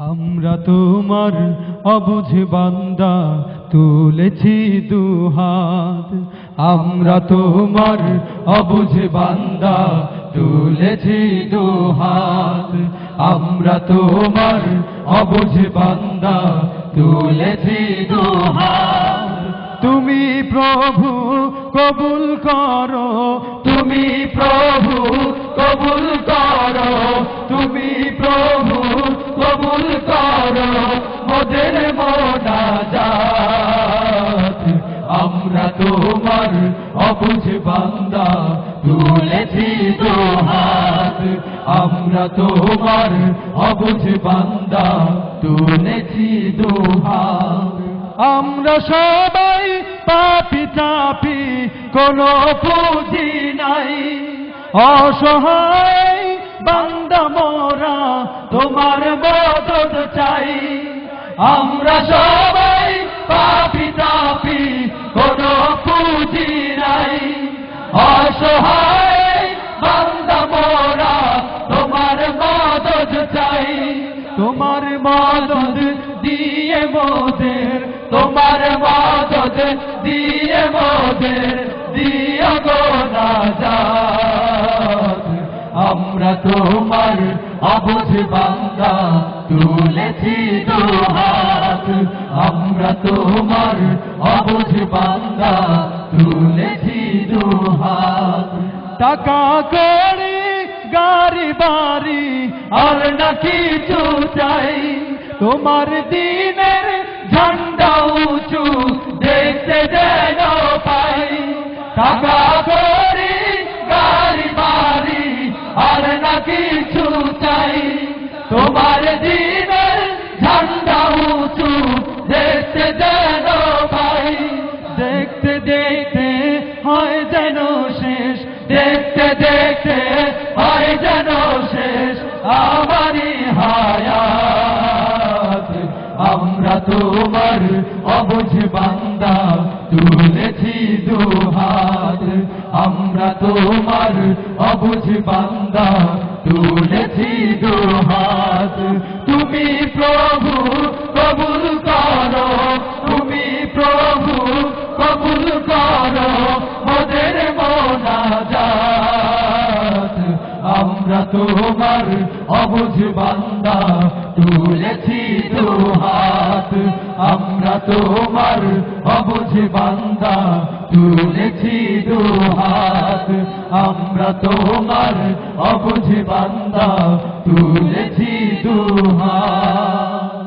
আমরা তোমার অবুঝ বান্দা, তুলেছি দুহাত। আমরা তোমার অবুঝ বান্দা, তুলেছি দুহাত। আমরা তোমার অবুঝ বান্দা, তুলেছি দুহাত। তুমি প্রভু, কবুল করো। তুমি প্রভু, কবুল করো। মোদের মোনাজাত আমরা তোমার অবুঝ বান্দা, তুলেছি আমরা তোমার অবুঝ বান্দা, তুলেছি আমরা সবাই পাপি চাপি, কোনো পুঁজি নাই। অসহায় বান্দা মোরা, তোমার আমরা সবাই পাপি চাপি কোনো পুঁজি নাই। অসহায় তোমার মদত চাই। তোমার দিয়ে মোদের, তোমার মদত দিয়ে মোদের, দিও গো নাজাত। আমরা তোমার অবুঝ বান্দা তুলেছি দুহাত আমরা তোমার অবুঝ বান্দা তুলেছি দুহাত টাকা করি, গাড়ি, বাড়ি, আর না কিছু চাই। তোমার দিনের ঝান্ডা উঁচু দেখতে যেন পাই। টাকা তোমার দিনের ঝান্ডা উঁচু দেখতে যেন পাই। দেখতে দেখতে হয় যেন শেষ, দেখতে দেখতে হয় যেন শেষ। আমারই হায়াত, আমরা তোমার অবুঝ বান্দা, তুলেছি দুহাত আমরা তোমার অবুঝ বান্দা তুলেছি দুহাত তুমি প্রভু তোমার অবুঝ বান্দা, তুলেছি হাত। আমরা তোমার অবুঝ বান্দা, তুলেছি হাত। আমরা তোমার অবুঝ বান্দা, তুলেছি দুহাত